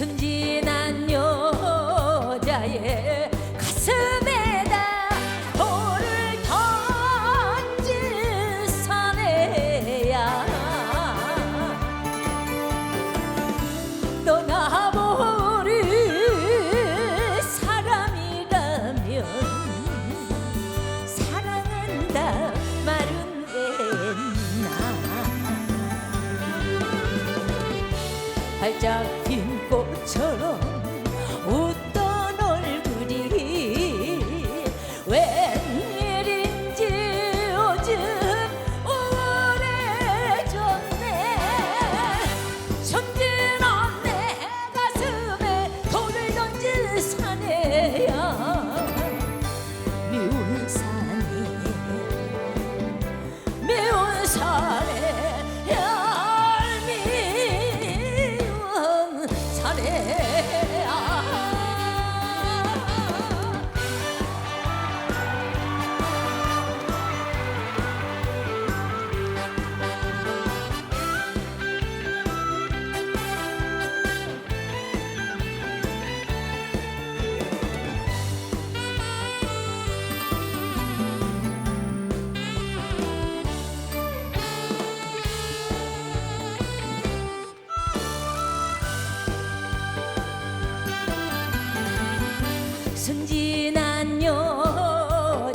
순진한 여자의 가슴에다 돌을 던진 사내야. 떠나버릴 사람이라면 사랑한다 말은 왜나? 활짝 Where? 순진한 여자의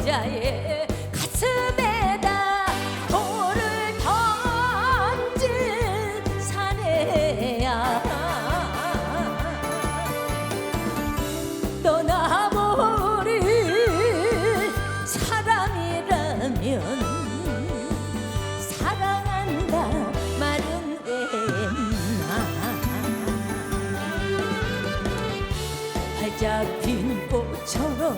잡힌 꽃처럼